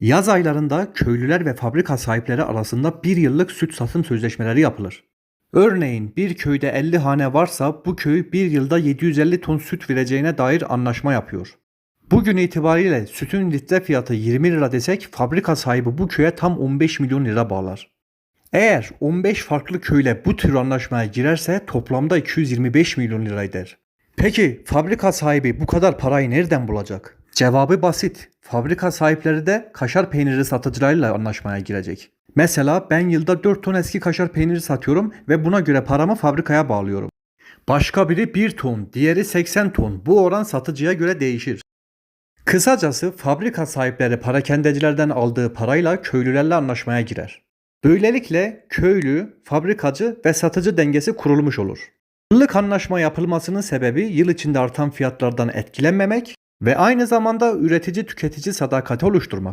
Yaz aylarında köylüler ve fabrika sahipleri arasında bir yıllık süt satım sözleşmeleri yapılır. Örneğin bir köyde 50 hane varsa bu köy bir yılda 750 ton süt vereceğine dair anlaşma yapıyor. Bugün itibariyle sütün litre fiyatı 20 lira desek fabrika sahibi bu köye tam 15 milyon lira bağlar. Eğer 15 farklı köyle bu tür anlaşmaya girerse toplamda 225 milyon lira eder. Peki fabrika sahibi bu kadar parayı nereden bulacak? Cevabı basit. Fabrika sahipleri de kaşar peyniri satıcılarıyla anlaşmaya girecek. Mesela ben yılda 4 ton eski kaşar peyniri satıyorum ve buna göre paramı fabrikaya bağlıyorum. Başka biri 1 ton, diğeri 80 ton. Bu oran satıcıya göre değişir. Kısacası fabrika sahipleri parakendecilerden aldığı parayla köylülerle anlaşmaya girer. Böylelikle köylü, fabrikacı ve satıcı dengesi kurulmuş olur. Yıllık anlaşma yapılmasının sebebi yıl içinde artan fiyatlardan etkilenmemek ve aynı zamanda üretici tüketici sadakati oluşturmak.